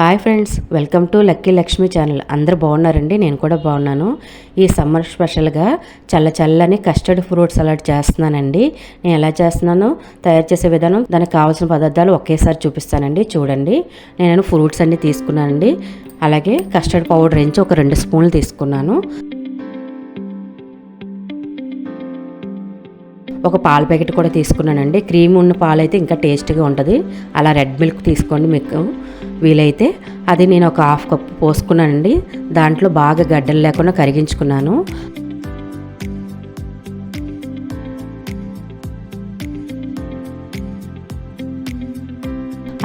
Hi friends welcome to lucky Lakshmi channel. అందరూ బాగున్నారండి? నేను కూడా బాగున్నాను. ఈ సమ్మర్ స్పెషల్గా చల్ల చల్లని కస్టర్డ్ ఫ్రూట్ సలాడ్ చేస్తున్నానండి. నేను ఎలా చేస్తున్నానో తయారు చేసే విధానం దానికి కావాల్సిన పదార్థాలు ఒకేసారి చూపిస్తానండి. చూడండి. నేను ఫ్రూట్స్ అన్నీ తీసుకున్నానండి. అలాగే కస్టర్డ్ పౌడర్ ఎంచి ఒక రెండు స్పూన్లు తీసుకున్నాను. ఒక పాల ప్యాకెట్ కూడా తీసుకున్నానండి. క్రీమ్ ఉన్న పాలు అయితే ఇంకా టేస్ట్గా ఉంటుంది. అలా రెడ్ మిల్క్ తీసుకోండి మీకు. వీలైతే అది నేను ఒక హాఫ్ కప్ పోసుకున్నానండి. దాంట్లో బాగా గడ్డలు లేకుండా కరిగించుకున్నాను.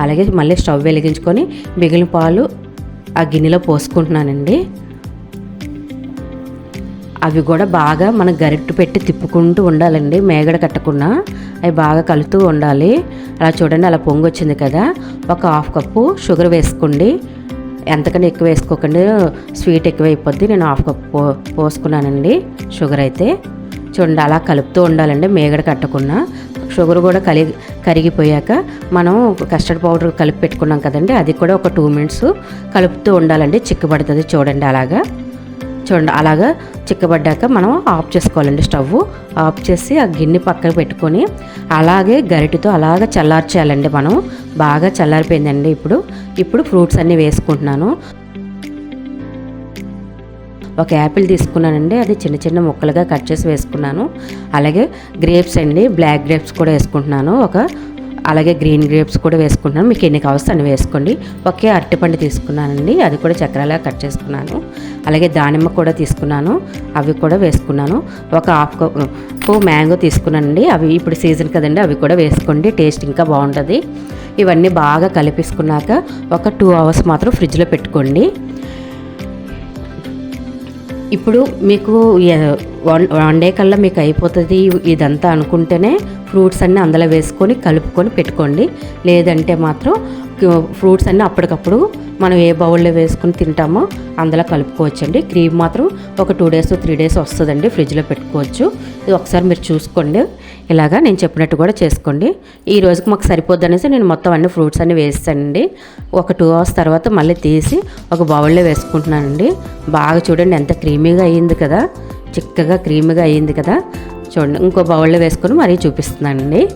అలాగే మళ్ళీ స్టవ్ వెలిగించుకొని మిగిలిన పాలు ఆ గిన్నెలో పోసుకుంటున్నానండి. అవి కూడా బాగా మనం గరిట్టు పెట్టి తిప్పుకుంటూ ఉండాలండి మేగడ కట్టకుండా. అవి బాగా కలుతూ ఉండాలి. అలా చూడండి అలా పొంగి వచ్చింది కదా. ఒక హాఫ్ కప్పు షుగర్ వేసుకోండి. ఎంతకన్నా ఎక్కువ వేసుకోకండి. స్వీట్ ఎక్కువ అయిపోద్ది నేను హాఫ్ కప్ పో పోసుకున్నానండి షుగర్ అయితే. చూడండి అలా కలుపుతూ ఉండాలండి. మేగడ కట్టకుండా. షుగర్ కూడా కలిగి కరిగిపోయాక మనం కస్టర్డ్ పౌడర్ కలిపి పెట్టుకున్నాం కదండి. అది కూడా ఒక టూ మినిట్స్ కలుపుతూ ఉండాలండి. చిక్కబడుతుంది చూడండి అలాగా. చూడండి అలాగా చిక్కబడ్డాక మనం ఆఫ్ చేసుకోవాలండి స్టవ్. ఆఫ్ చేసి ఆ గిన్నె పక్కన పెట్టుకొని అలాగే గరిటితో అలాగ చల్లార్చేయాలండి మనం. బాగా చల్లారిపోయిందండి ఇప్పుడు. ఇప్పుడు ఫ్రూట్స్ అన్నీ వేసుకుంటున్నాను. ఒక యాపిల్ తీసుకున్నానండి అది చిన్న చిన్న ముక్కలుగా కట్ చేసి వేసుకున్నాను. అలాగే గ్రేప్స్ అండి బ్లాక్ గ్రేప్స్ కూడా వేసుకుంటున్నాను. ఒక అలాగే గ్రీన్ గ్రేప్స్ కూడా వేసుకుంటున్నాను. మీకు ఎన్ని కావస్తే అన్ని వేసుకోండి. ఒకే అరటిపండు తీసుకున్నానండి. అది కూడా చక్రాలా కట్ చేసుకున్నాను. అలాగే దానిమ్మ కూడా తీసుకున్నాను. అవి కూడా వేసుకున్నాను. ఒక హాఫ్ కప్ మ్యాంగో తీసుకున్నానండి. అవి ఇప్పుడు సీజన్ కదండి. అవి కూడా వేసుకోండి. టేస్ట్ ఇంకా బాగుంటుంది. ఇవన్నీ బాగా కలిపేసుకున్నాక ఒక టూ అవర్స్ మాత్రం ఫ్రిడ్జ్లో పెట్టుకోండి. ఇప్పుడు మీకు వన్ డే కల్లా మీకు అయిపోతుంది ఇదంతా అనుకుంటేనే ఫ్రూట్స్ అన్నీ అందులో వేసుకొని కలుపుకొని పెట్టుకోండి. లేదంటే మాత్రం ఫ్రూట్స్ అన్నీ అప్పటికప్పుడు మనం ఏ బౌల్లో వేసుకుని తింటామో అందులో కలుపుకోవచ్చండి. క్రీమ్ మాత్రం ఒక టూ డేస్ త్రీ డేస్ వస్తుందండి ఫ్రిడ్జ్లో పెట్టుకోవచ్చు. ఇది ఒకసారి మీరు చూసుకోండి. ఇలాగా నేను చెప్పినట్టు కూడా చేసుకోండి. ఈ రోజుకి మాకు సరిపోద్ది అనేసి నేను మొత్తం అన్ని ఫ్రూట్స్ అన్ని వేస్తానండి ఒక టూ అవర్స్ తర్వాత మళ్ళీ తీసి ఒక బౌల్లో వేసుకుంటున్నానండి. బాగా చూడండి ఎంత క్రీమీగా అయ్యింది కదా. చిక్కగా క్రీమీగా అయ్యింది కదా. చూడండి ఇంకో బౌల్లో వేసుకొని మరీ చూపిస్తున్నానండి.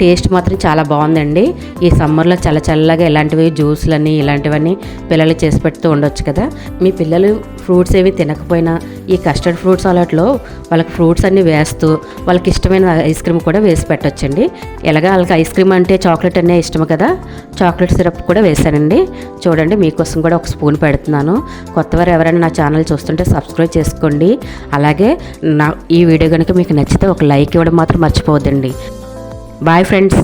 టేస్ట్ మాత్రం చాలా బాగుందండి. ఈ సమ్మర్లో చల్ల చల్లగా ఇలాంటివి జ్యూస్లని ఇలాంటివన్నీ పిల్లలు చేసి పెడుతూ ఉండొచ్చు కదా. మీ పిల్లలు ఫ్రూట్స్ ఏవి తినకపోయినా ఈ కస్టర్డ్ ఫ్రూట్స్ అలాట్లో వాళ్ళకి ఫ్రూట్స్ అన్నీ వేస్తూ వాళ్ళకి ఇష్టమైన ఐస్ క్రీమ్ కూడా వేసి పెట్టొచ్చండి. ఎలాగా వాళ్ళకి ఐస్ క్రీమ్ అంటే చాక్లెట్ అనే ఇష్టం కదా. చాక్లెట్ సిరప్ కూడా వేసానండి చూడండి మీకోసం కూడా ఒక స్పూన్ పెడుతున్నాను. కొత్తవారు ఎవరైనా నా ఛానల్ చూస్తుంటే సబ్స్క్రైబ్ చేసుకోండి. అలాగే నా ఈ వీడియో కనుక మీకు నచ్చితే ఒక లైక్ ఇవ్వడం మాత్రం మర్చిపోవద్దండి. Bye friends